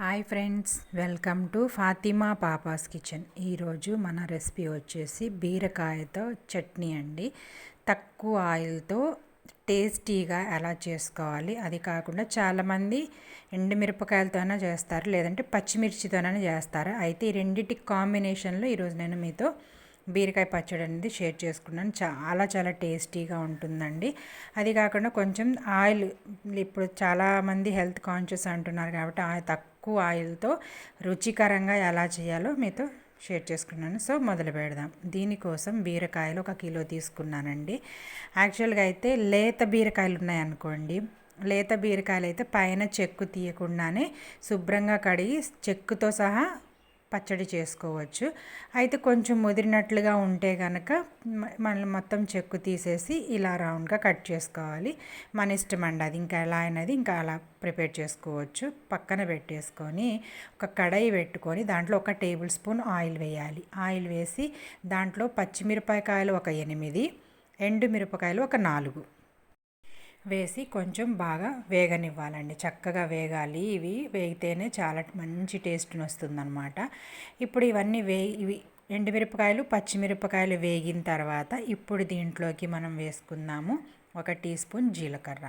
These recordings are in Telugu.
Hi friends welcome to Fatima papa's kitchen. ఈరోజు మన రెసిపీ వచ్చేసి బీరకాయతో చట్నీ అండి. తక్కువ ఆయిల్తో టేస్టీగా ఎలా చేసుకోవాలి అది కాకుండా చాలామంది ఎండుమిరపకాయలతోనే చేస్తారు లేదంటే పచ్చిమిర్చితోనే చేస్తారు. అయితే ఈ రెండింటి కాంబినేషన్లో ఈరోజు నేను మీతో బీరకాయ పచ్చడి అనేది షేర్ చేసుకున్నాను. చాలా చాలా టేస్టీగా ఉంటుందండి. అది కాకుండా కొంచెం ఆయిల్ ఇప్పుడు చాలామంది హెల్త్ కాన్షియస్ అంటున్నారు కాబట్టి ఆయిల్ తక్కువ ఆయిల్తో రుచికరంగా ఎలా చేయాలో మీతో షేర్ చేసుకున్నాను. సో మొదలు పెడదాం. దీనికోసం బీరకాయలు ఒక కిలో తీసుకున్నానండి. యాక్చువల్గా అయితే లేత బీరకాయలు ఉన్నాయనుకోండి. లేత బీరకాయలు అయితే పైన చెక్కు తీయకుండానే శుభ్రంగా కడిగి చెక్కుతో సహా పచ్చడి చేసుకోవచ్చు. అయితే కొంచెం ముదిరినట్లుగా ఉంటే కనుక మనం మొత్తం చెక్కు తీసేసి ఇలా రౌండ్గా కట్ చేసుకోవాలి. మన ఇష్టం అండి అది. ఇంకా ఎలా అయినది ఇంకా అలా ప్రిపేర్ చేసుకోవచ్చు. పక్కన పెట్టేసుకొని ఒక కడాయి పెట్టుకొని దాంట్లో ఒక టేబుల్ స్పూన్ ఆయిల్ వేయాలి. ఆయిల్ వేసి దాంట్లో పచ్చిమిరపకాయలు ఒక ఎనిమిది ఎండు మిరపకాయలు ఒక నాలుగు. వేసి కొంచెం బాగా వేగనివ్వాలండి. చక్కగా వేగాలి. ఇవి వేగితేనే చాలా మంచి టేస్ట్ని వస్తుందన్నమాట ఇప్పుడు ఇవన్నీ వే ఇవి ఎండుమిరపకాయలు పచ్చిమిరపకాయలు వేగిన తర్వాత ఇప్పుడు దీంట్లోకి మనం వేసుకుందాము. ఒక టీ స్పూన్ జీలకర్ర.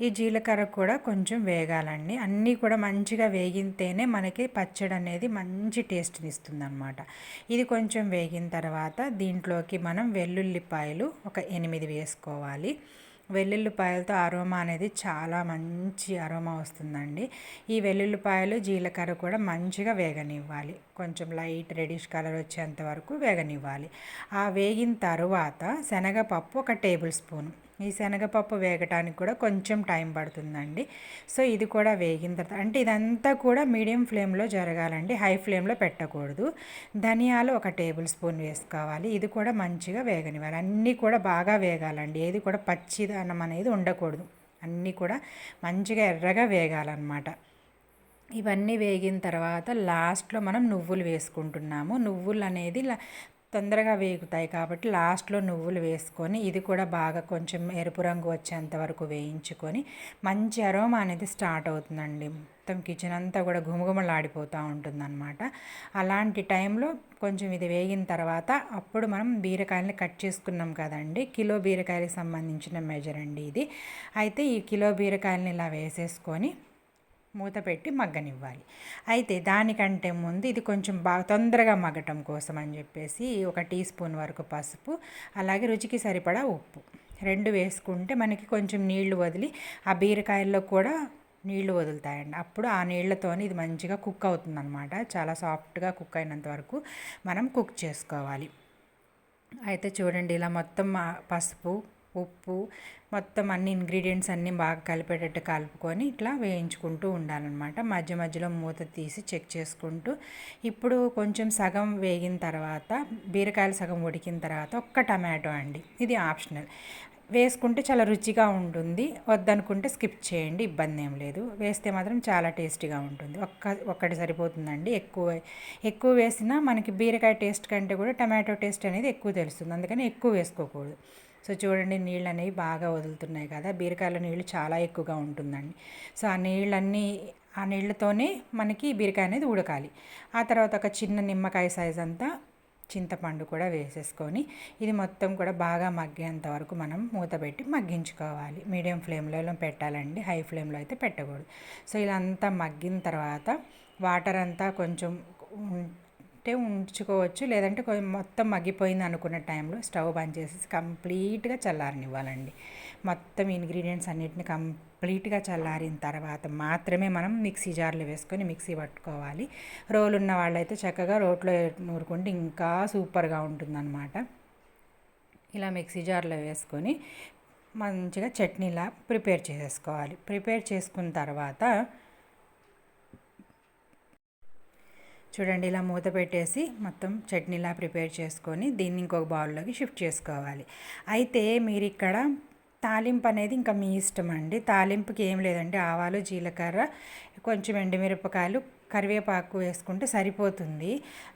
ఈ జీలకర్ర కూడా కొంచెం వేగాలండి. అన్నీ కూడా మంచిగా వేగితేనే మనకి పచ్చడి అనేది మంచి టేస్ట్ని ఇస్తుంది అనమాట ఇది కొంచెం వేగిన తర్వాత దీంట్లోకి మనం వెల్లుల్లిపాయలు ఒక ఎనిమిది వేసుకోవాలి. వెల్లుల్లిపాయలతో అరోమా అనేది చాలా మంచి అరోమా వస్తుందండి. ఈ వెల్లుల్లిపాయలు జీలకర్ర కూడా మంచిగా వేగనివ్వాలి. కొంచెం లైట్ రెడిష్ కలర్ వచ్చేంత వరకు వేగనివ్వాలి. ఆ వేగిన తర్వాత శనగపప్పు ఒక టేబుల్ స్పూన్. ఈ శనగపప్పు వేగటానికి కూడా కొంచెం టైం పడుతుందండి. సో ఇది కూడా వేగిన తర్వాత అంటే ఇదంతా కూడా మీడియం ఫ్లేమ్లో జరగాలండి. హై ఫ్లేమ్లో పెట్టకూడదు. ధనియాలు ఒక టేబుల్ స్పూన్ వేసుకోవాలి. ఇది కూడా మంచిగా వేగనివ్వాలి. అన్నీ కూడా బాగా వేగాలండి. ఏది కూడా పచ్చిదనం అనేది ఉండకూడదు. అన్నీ కూడా మంచిగా ఎర్రగా వేగాలన్నమాట. ఇవన్నీ వేగిన తర్వాత లాస్ట్లో మనం నువ్వులు వేసుకుంటున్నాము. నువ్వులు అనేది తొందరగా వేగుతాయి కాబట్టి లాస్ట్లో నువ్వులు వేసుకొని ఇది కూడా బాగా కొంచెం ఎరుపు రంగు వచ్చేంత వరకు వేయించుకొని మంచి అరోమా అనేది స్టార్ట్ అవుతుందండి. మొత్తం కిచెన్ అంతా కూడా గుమగుమలాడిపోతూ ఉంటుందన్నమాట. అలాంటి టైంలో కొంచెం ఇది వేగిన తర్వాత అప్పుడు మనం బీరకాయలని కట్ చేసుకున్నాం కదండి. కిలో బీరకాయలకు సంబంధించిన మెజర్ అండి ఇది. అయితే ఈ కిలో బీరకాయలని ఇలా వేసేసుకొని మూత పెట్టి మగ్గనివ్వాలి. అయితే దానికంటే ముందు ఇది కొంచెం బాగా తొందరగా మగ్గటం కోసం అని చెప్పేసి ఒక టీ స్పూన్ వరకు పసుపు అలాగే రుచికి సరిపడా ఉప్పు రెండు వేసుకుంటే మనకి కొంచెం నీళ్ళు వదిలి ఆ బీరకాయల్లో కూడా నీళ్ళు వదులుతాయండి. అప్పుడు ఆ నీళ్ళతో ఇది మంచిగా కుక్ అవుతుందన్నమాట. చాలా సాఫ్ట్గా కుక్ అయినంత వరకు మనం కుక్ చేసుకోవాలి. అయితే చూడండి ఇలా మొత్తం పసుపు ఉప్పు మొత్తం అన్ని ఇంగ్రీడియంట్స్ అన్నీ బాగా కలిపేటట్టు కలుపుకొని ఇట్లా వేయించుకుంటూ ఉండాలన్నమాట. మధ్య మధ్యలో మూత తీసి చెక్ చేసుకుంటూ. ఇప్పుడు కొంచెం సగం వేగిన తర్వాత బీరకాయలు సగం ఉడికిన తర్వాత ఒక్క టమాటో అండి. ఇది ఆప్షనల్. వేసుకుంటే చాలా రుచిగా ఉంటుంది. వద్దనుకుంటే స్కిప్ చేయండి ఇబ్బంది ఏం లేదు. వేస్తే మాత్రం చాలా టేస్టీగా ఉంటుంది. ఒక్క ఒక్కటి సరిపోతుందండి. ఎక్కువ ఎక్కువ వేసినా మనకి బీరకాయ టేస్ట్ కంటే కూడా టమాటో టేస్ట్ అనేది ఎక్కువ తెలుస్తుంది. అందుకని ఎక్కువ వేసుకోకూడదు. సో చూడండి నీళ్ళు అనేవి బాగా వదులుతున్నాయి కదా. బీరకాయల నీళ్ళు చాలా ఎక్కువగా ఉంటుందండి. సో ఆ నీళ్ళన్నీ ఆ నీళ్ళతోనే మనకి బీరకాయ అనేది ఉడకాలి. ఆ తర్వాత ఒక చిన్న నిమ్మకాయ సైజ్ అంతా చింతపండు కూడా వేసేసుకొని ఇది మొత్తం కూడా బాగా మగ్గేంత వరకు మనం మూత పెట్టి మగ్గించుకోవాలి. మీడియం ఫ్లేమ్లో పెట్టాలండి. హై ఫ్లేమ్లో అయితే పెట్టకూడదు. సో ఇదంతా మగ్గిన తర్వాత వాటర్ అంతా కొంచెం అంటే ఉంచుకోవచ్చు. లేదంటే మొత్తం మగ్గిపోయింది అనుకున్న టైంలో స్టవ్ బంద్ చేసేసి కంప్లీట్గా చల్లారనివ్వాలండి. మొత్తం ఇంగ్రీడియంట్స్ అన్నిటిని కంప్లీట్గా చల్లారిన తర్వాత మాత్రమే మనం మిక్సీ జార్లో వేసుకొని మిక్సీ పట్టుకోవాలి. రోలు ఉన్న వాళ్ళైతే చక్కగా రోట్లో నూరుకుంటే ఇంకా సూపర్గా ఉంటుందన్నమాట. ఇలా మిక్సీ జార్లో వేసుకొని మంచిగా చట్నీలా ప్రిపేర్ చేసేసుకోవాలి. ప్రిపేర్ చేసుకున్న తర్వాత చూడండి ఇలా మూత పెట్టేసి మొత్తం చట్నీలా ప్రిపేర్ చేసుకొని దీన్ని ఇంకొక బౌల్లోకి షిఫ్ట్ చేసుకోవాలి. అయితే మీరు ఇక్కడ తాలింపు అనేది ఇంకా మీ ఇష్టం అండి. తాలింపుకి ఏం లేదండి. ఆవాలు జీలకర్ర కొంచెం ఎండుమిరపకాయలు కరివేపాకు వేసుకుంటే సరిపోతుంది.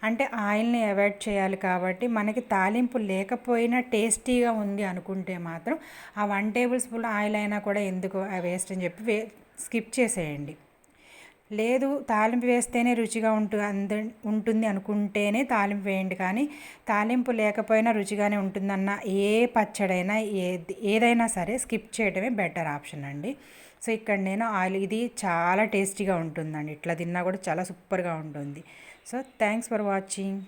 అంటే ఆయిల్ని అవాయిడ్ చేయాలి కాబట్టి మనకి తాలింపు లేకపోయినా టేస్టీగా ఉంది అనుకుంటే మాత్రం ఆ వన్ టేబుల్ స్పూన్ ఆయిల్ అయినా కూడా ఎందుకు వేస్ట్ అని చెప్పి వే స్కిప్ చేసేయండి. లేదు తాలింపు వేస్తేనే రుచిగా ఉంటు అంద ఉంటుంది అనుకుంటేనే తాలింపు వేయండి. కానీ తాలింపు లేకపోయినా రుచిగానే ఉంటుందన్న ఏ పచ్చడైనా ఏది ఏదైనా సరే స్కిప్ చేయడమే బెటర్ ఆప్షన్ అండి. సో ఇక్కడ నేను ఆయిల్ ఇది చాలా టేస్టీగా ఉంటుందండి. ఇట్లా తిన్నా కూడా చాలా సూపర్గా ఉంటుంది. So thanks for watching.